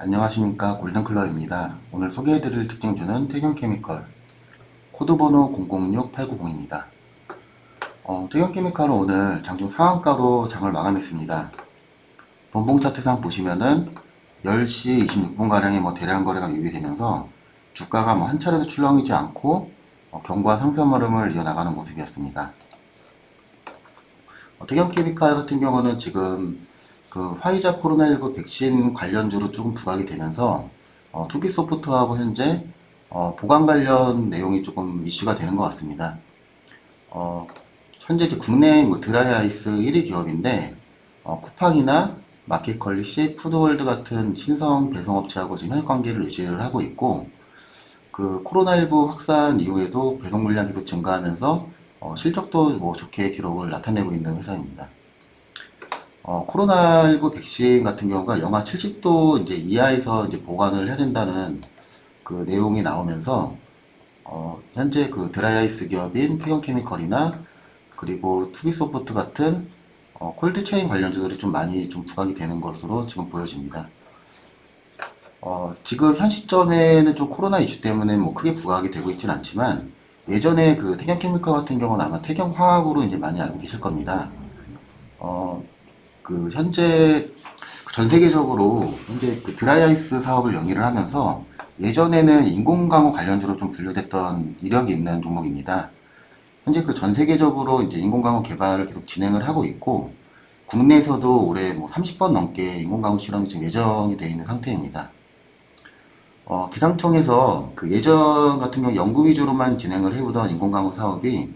안녕하십니까 골든클럽입니다. 오늘 소개해드릴 특징주는 태경케미컬 코드번호 006890입니다. 어, 태경케미컬은 오늘 장중 상한가로 장을 마감했습니다. 본봉 차트상 보시면은 10시 26분가량의 뭐 대량 거래가 유입되면서 주가가 뭐 한 차례도 출렁이지 않고 어, 견고한 상승 흐름을 이어나가는 모습이었습니다. 어, 태경케미칼 같은 경우는 지금 그 화이자 코로나19 백신 관련주로 조금 부각이 되면서 어, 투비 소프트하고 현재 어, 보관 관련 내용이 조금 이슈가 되는 것 같습니다. 어, 현재 국내 뭐 드라이아이스 1위 기업인데 어, 쿠팡이나 마켓컬리시, 푸드월드 같은 신성 배송업체하고 지금 협력 관계를 유지를 하고 있고 그 코로나19 확산 이후에도 배송 물량이 계속 증가하면서 어, 실적도 뭐 좋게 기록을 나타내고 있는 회사입니다. 어, 코로나19 백신 같은 경우가 영하 70도 이제 이하에서 이제 보관을 해야 된다는 그 내용이 나오면서 어, 현재 그 드라이아이스 기업인 태경케미컬이나 그리고 투비소프트 같은 어, 콜드체인 관련주들이 좀 많이 좀 부각이 되는 것으로 지금 보여집니다. 어, 지금 현 시점에는 좀 코로나 이슈 때문에 뭐 크게 부각이 되고 있지는 않지만 예전에 그 태경케미컬 같은 경우는 아마 태경화학으로 이제 많이 알고 계실 겁니다. 어, 그 현재 전 세계적으로 현재 그 드라이아이스 사업을 영위를 하면서 예전에는 인공강호 관련주로 좀 분류됐던 이력이 있는 종목입니다. 현재 그 전 세계적으로 이제 인공강호 개발을 계속 진행을 하고 있고 국내에서도 올해 뭐 30번 넘게 인공강호 실험이 지금 예정이 되어 있는 상태입니다. 어, 기상청에서 그 예전 같은 경우 연구 위주로만 진행을 해오던 인공강호 사업이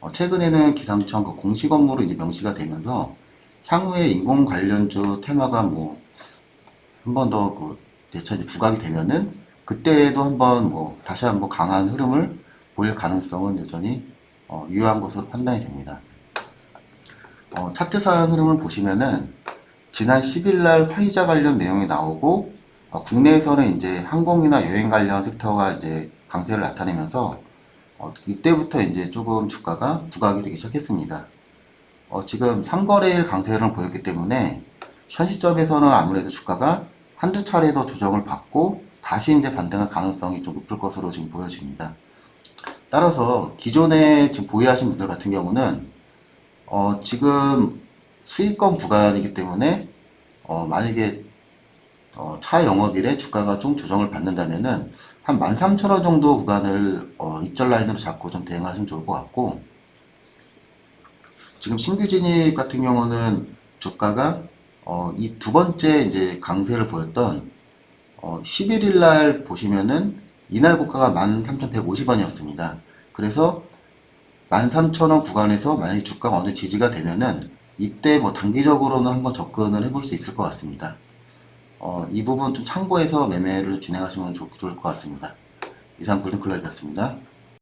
어, 최근에는 기상청 그 공식 업무로 이제 명시가 되면서 향후에 인공 관련주 테마가 뭐 한 번 더그 대차 이제 부각이 되면은 그때도 한번 뭐 다시 한번 강한 흐름을 보일 가능성은 여전히 어, 유효한 것으로 판단이 됩니다. 어, 차트상 흐름을 보시면은 지난 10일 날 화이자 관련 내용이 나오고 어, 국내에서는 이제 항공이나 여행 관련 섹터가 이제 강세를 나타내면서 어, 이때부터 이제 조금 주가가 부각이 되기 시작했습니다. 어, 지금 3거래일 강세를 보였기 때문에 현 시점에서는 아무래도 주가가 한두 차례 더 조정을 받고 다시 이제 반등할 가능성이 좀 높을 것으로 지금 보여집니다. 따라서 기존에 지금 보유하신 분들 같은 경우는 어, 지금 수익권 구간이기 때문에 어, 만약에 어, 차 영업일에 주가가 좀 조정을 받는다면은 한 13,000원 정도 구간을 어, 입절 라인으로 잡고 좀 대응을 하시면 좋을 것 같고 지금 신규 진입 같은 경우는 주가가 어, 이 두 번째 이제 강세를 보였던 어, 11일 날 보시면은 이날 고가가 13,150원이었습니다. 그래서 13,000원 구간에서 만약에 주가가 어느 지지가 되면은 이때 뭐 단기적으로는 한번 접근을 해볼 수 있을 것 같습니다. 어, 이 부분 좀 참고해서 매매를 진행하시면 좋, 좋을 것 같습니다. 이상 골든클럽이었습니다.